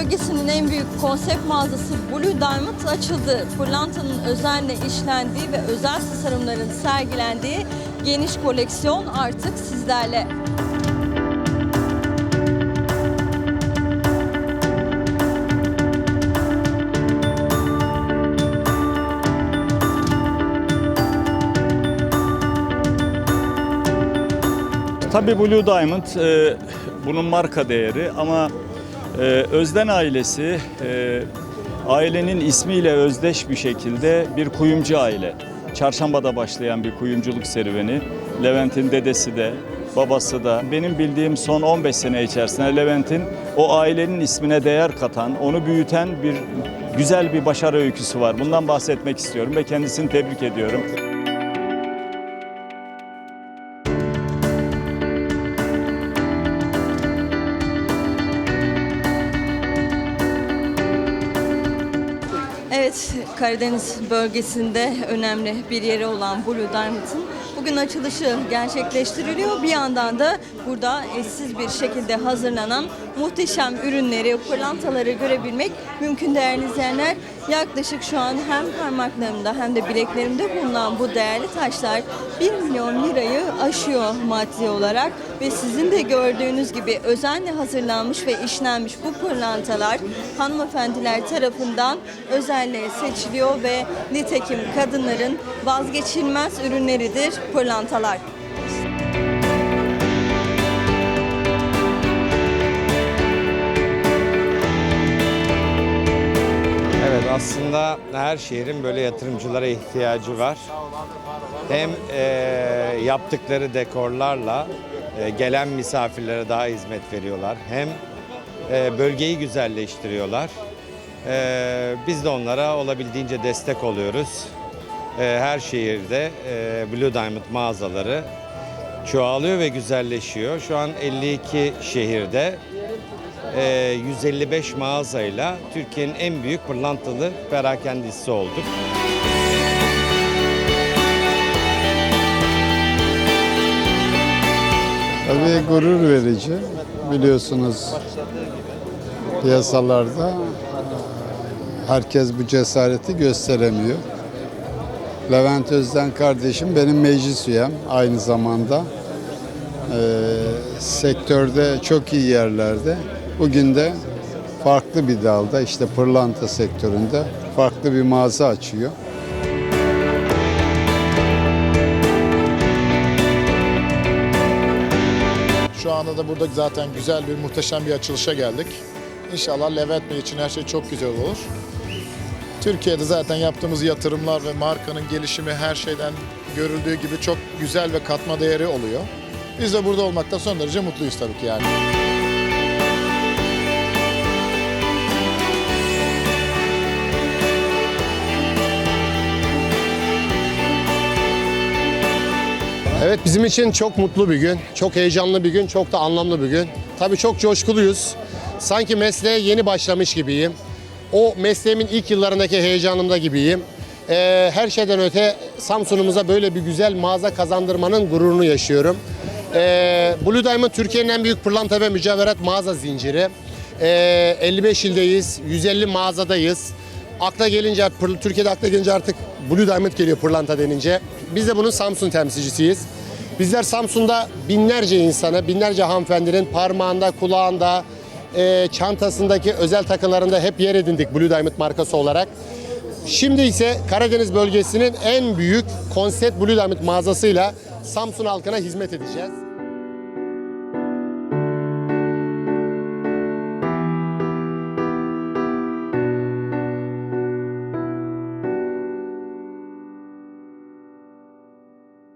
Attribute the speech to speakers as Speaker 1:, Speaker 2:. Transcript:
Speaker 1: bölgesinin en büyük konsept mağazası Blue Diamond açıldı. Pırlantanın özenle işlendiği ve özel tasarımların sergilendiği geniş koleksiyon artık sizlerle.
Speaker 2: Tabii Blue Diamond e, bunun marka değeri ama e, Özden ailesi e, ailenin ismiyle özdeş bir şekilde bir kuyumcu aile. Çarşambada başlayan bir kuyumculuk serüveni. Levent'in dedesi de babası da benim bildiğim son 15 sene içerisinde Levent'in o ailenin ismine değer katan, onu büyüten bir güzel bir başarı öyküsü var. Bundan bahsetmek istiyorum ve kendisini tebrik ediyorum.
Speaker 1: Evet, Karadeniz bölgesinde önemli bir yeri olan Blue Diamond'ın bugün açılışı gerçekleştiriliyor. Bir yandan da burada eşsiz bir şekilde hazırlanan muhteşem ürünleri, pırlantaları görebilmek mümkün değerli izleyenler. Yaklaşık şu an hem parmaklarımda hem de bileklerimde bulunan bu değerli taşlar 1 milyon lirayı aşıyor maddi olarak ve sizin de gördüğünüz gibi özenle hazırlanmış ve işlenmiş bu pırlantalar hanımefendiler tarafından özelle seçiliyor ve nitekim kadınların vazgeçilmez ürünleridir pırlantalar.
Speaker 3: Aslında her şehrin böyle yatırımcılara ihtiyacı var. Hem e, yaptıkları dekorlarla e, gelen misafirlere daha hizmet veriyorlar. Hem e, bölgeyi güzelleştiriyorlar. E, biz de onlara olabildiğince destek oluyoruz. E, her şehirde e, Blue Diamond mağazaları çoğalıyor ve güzelleşiyor. Şu an 52 şehirde e, 155 mağazayla Türkiye'nin en büyük pırlantalı perakendisi olduk.
Speaker 4: Tabii gurur verici. Biliyorsunuz piyasalarda herkes bu cesareti gösteremiyor. Levent Özden kardeşim benim meclis üyem aynı zamanda. Ee, sektörde çok iyi yerlerde. Bugün de farklı bir dalda işte pırlanta sektöründe farklı bir mağaza açıyor.
Speaker 5: Şu anda da burada zaten güzel bir muhteşem bir açılışa geldik. İnşallah Levent için her şey çok güzel olur. Türkiye'de zaten yaptığımız yatırımlar ve markanın gelişimi her şeyden görüldüğü gibi çok güzel ve katma değeri oluyor. Biz de burada olmakta son derece mutluyuz tabii ki yani.
Speaker 6: Evet bizim için çok mutlu bir gün, çok heyecanlı bir gün, çok da anlamlı bir gün. Tabii çok coşkuluyuz. Sanki mesleğe yeni başlamış gibiyim. O mesleğimin ilk yıllarındaki heyecanımda gibiyim. Ee, her şeyden öte Samsun'umuza böyle bir güzel mağaza kazandırmanın gururunu yaşıyorum. Ee, Blue Diamond Türkiye'nin en büyük pırlanta ve mücevherat mağaza zinciri. Ee, 55 ildeyiz, 150 mağazadayız. Akla gelince, Türkiye'de akla gelince artık Blue Diamond geliyor pırlanta denince. Biz de bunun Samsun temsilcisiyiz. Bizler Samsun'da binlerce insana, binlerce hanımefendinin parmağında, kulağında, e, çantasındaki özel takılarında hep yer edindik Blue Diamond markası olarak. Şimdi ise Karadeniz bölgesinin en büyük konsept Blue Diamond mağazasıyla Samsun halkına hizmet edeceğiz.